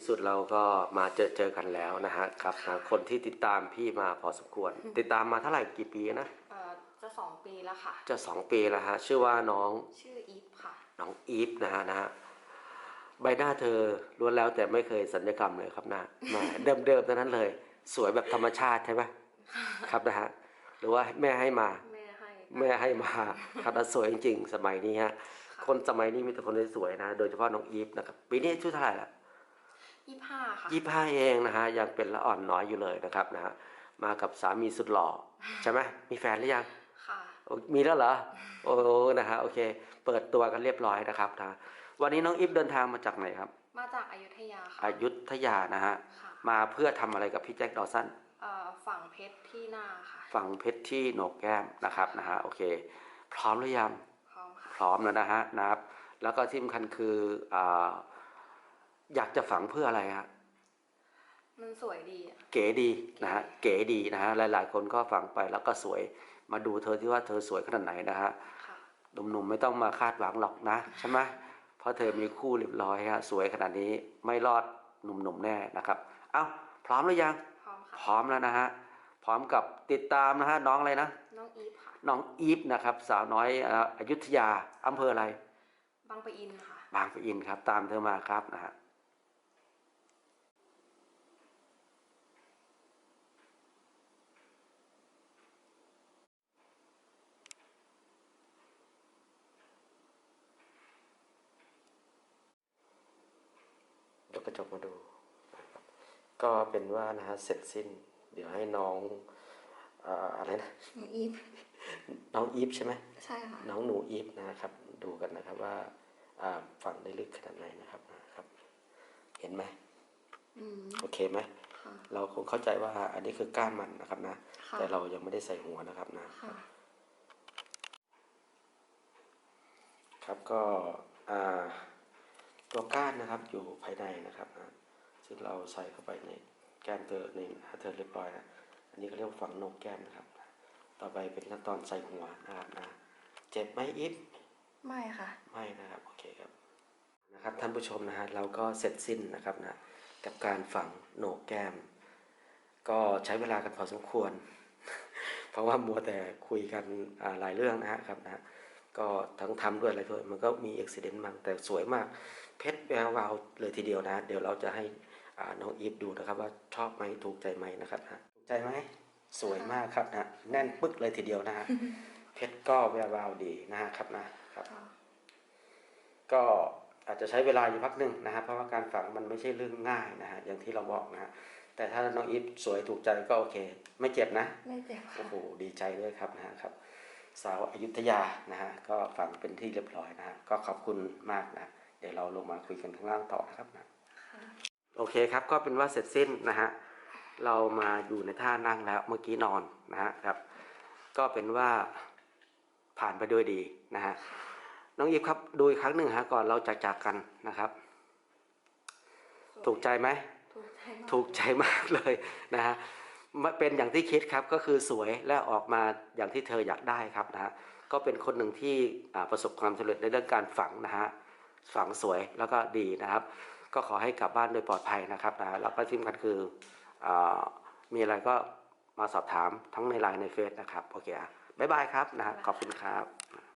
ที่สุดเราก็มาเจอเจอกันแล้วนะฮะกับคนที่ติดตามพี่มาพอสมควร ติดตามมาเท่าไหร่กี่ปีนะเอ่อจะสองปีแล้วค่ะ จะสองปีแล้วฮะชื่อว่าน้องชื่ออีฟค่ะ น้องอีฟนะฮะนะฮะใบหน้าเธอล้วนแล้วแต่ไม่เคยสัญญกรรมเลยครับหน้าแหมเดิมๆทั้งนั้นเลย สวยแบบธรรมชาติใช่ไหมครับนะฮะหรือว่าแม่ให้มา แม่ให้แม่ให้มาครับแล้วสวยจริงๆ สมัยนี้ฮะค่ะคนสมัยนี้มีแต่คนสวยๆนะ โดยเฉพาะน้องอีฟนะครับปีนี้อายุเท่าไหร่ละ ยี่ห้าค่ะยี่ห้าเองนะฮะยังเป็นละอ่อนน้อยอยู่เลยนะครับนะฮะมากับสามีสุดหล่อใช่ไหมมีแฟนหรือยังค่ะโอ้มีแล้วเหรอโอ้นะฮะโอเค เปิดตัวกันเรียบร้อยนะครับนะวันนี้น้องอีฟเดินทางมาจากไหนครับ มาจากอายุทยาค่ะอยุธยานะฮะค่ะมาเพื่อทำอะไรกับพี่แจ็คดอสันเอ่อฝั่งเพชรที่หน้าค่ะฝั่งเพชรที่โหนกแก้มนะครับนะฮะโอเค พร้อมหรือยังพร้อมค่ะพร้อมแล้วนะฮะนะครับ แล้วก็ที่สำคัญคืออา อยากจะฝังเพื่ออะไรฮะมันสวยดีอะเก๋ดีนะฮะเก๋ดีนะฮะหลาย ๆ คนก็ฝังไปแล้วก็สวย มาดูเธอที่ว่าเธอสวยขนาดไหนนะฮะค่ะ หนุ่มๆไม่ต้องมาคาดหวังหรอกนะใช่ไหมเพราะเธอมีคู่เรียบร้อยฮะสวยขนาดนี้ไม่รอดหนุ่มๆแน่นะครับ เอ้าพร้อมหรือยัง พร้อมค่ะพร้อมแล้วนะฮะพร้อมกับติดตามนะฮะน้องอะไรนะน้องอีฟค่ะ น้องอีฟนะครับสาวน้อยเอ่ออยุธยาอำเภออะไร บางปะอินค่ะ บางปะอินครับตามเธอมาครับนะฮะ กกระจกมาดูนะครับก็เป็นว่านะฮะเสร็จสิ้น เดี๋ยวให้น้องเอ่ออะไรนะ น้องอีฟน้องอีฟใช่ไหม ใช่ค่ะ น้องหนูอีฟนะครับ ดูกันนะครับว่าอ่าฝังได้ลึกขนาดไหนนะครับนะครับ เห็นไหมอืมโอเคไหมค่ะเราคงเข้าใจว่าอันนี้คือก้านมันนะครับนะ ค่ะแต่เรายังไม่ได้ใส่หัวนะครับนะ ค่ะครับก็อ่าตัวก้า นนะครับอยู่ภายในนะครับนะซึ่งเราใส่เข้าไปในแก้มเธอในหน้าเธอเรียบร้อยนะอันนี้ก็เรียกว่าฝังโหนกแก้มนะครับ ต่อไปเป็นขั้นตอนใส่หัวนะครับนะเจ็บไหมอีฟไม่ค่ะ ไม่นะครับโอเคครับนะครับท่านผู้ชมนะฮะเราก็เสร็จสิ้นนะครับนะกับการฝังโหนกแก้ม ก็ใช้เวลากันพอสมควร เพราะว่ามัวแต่คุยกันอ่าหลายเรื่องนะฮะครับนะ ก็ทั้งทำด้วยอะไรด้วย มันก็มีอุบิเหตุบ้างแต่สวยมาก เพชรแวววาวเลยทีเดียวนะ เดี๋ยวเราจะให้อ่าน้องอีฟดูนะครับว่าชอบไหมถูกใจไหมนะครับนะถูกใจไหมสวยมากครับนะแน่นปึ๊กเลยทีเดียวนะฮะเพชรก็แวววาวดีนะฮะครับนะครับ ก็อาจจะใช้เวลาอยู่พักหนึ่งนะฮะเพราะว่าการฝังมันไม่ใช่เรื่องง่ายนะฮะอย่างที่เราบอกนะฮะแต่ถ้าน้องอีฟสวยถูกใจก็โอเค ไม่เจ็บนะไม่เจ็บโอ้ค่ะโหดีใจด้วยครับนะฮะครับ สาวอยุธยานะฮะก็ฝังเป็นที่เรียบร้อยนะฮะก็ขอบคุณมากนะเดี๋ยวเราลงมาคุยกันข้างล่างต่อนะครับนะค่ะโอเคครับก็เป็นว่าเสร็จสิ้นนะฮะเรามาอยู่ในท่านั่งแล้วเมื่อกี้นอนนะฮะครับ ก็เป็นว่าผ่านไปด้วยดีนะฮะน้องอีฟครับดูอีกครั้งหนึ่งฮะก่อนเราจากจากกันนะครับ ถูกใจไหมถูกใจมากถูกใจมากเลยนะฮะมา เป็นอย่างที่คิดครับก็คือสวยและออกมาอย่างที่เธออยากได้ครับนะฮะก็เป็นคนหนึ่งที่ประสบความสำเร็จในเรื่องการฝังนะฮะฝังสวยแล้วก็ดีนะครับ ก็ขอให้กลับบ้านโดยปลอดภัยนะครับนะแล้วก็ที่สำคัญคืออมีอะไรก็มาสอบถามทั้งในไลน์ในเฟซนะครับโอเคอะบ๊ายบายครับนะฮะขอบคุณครับ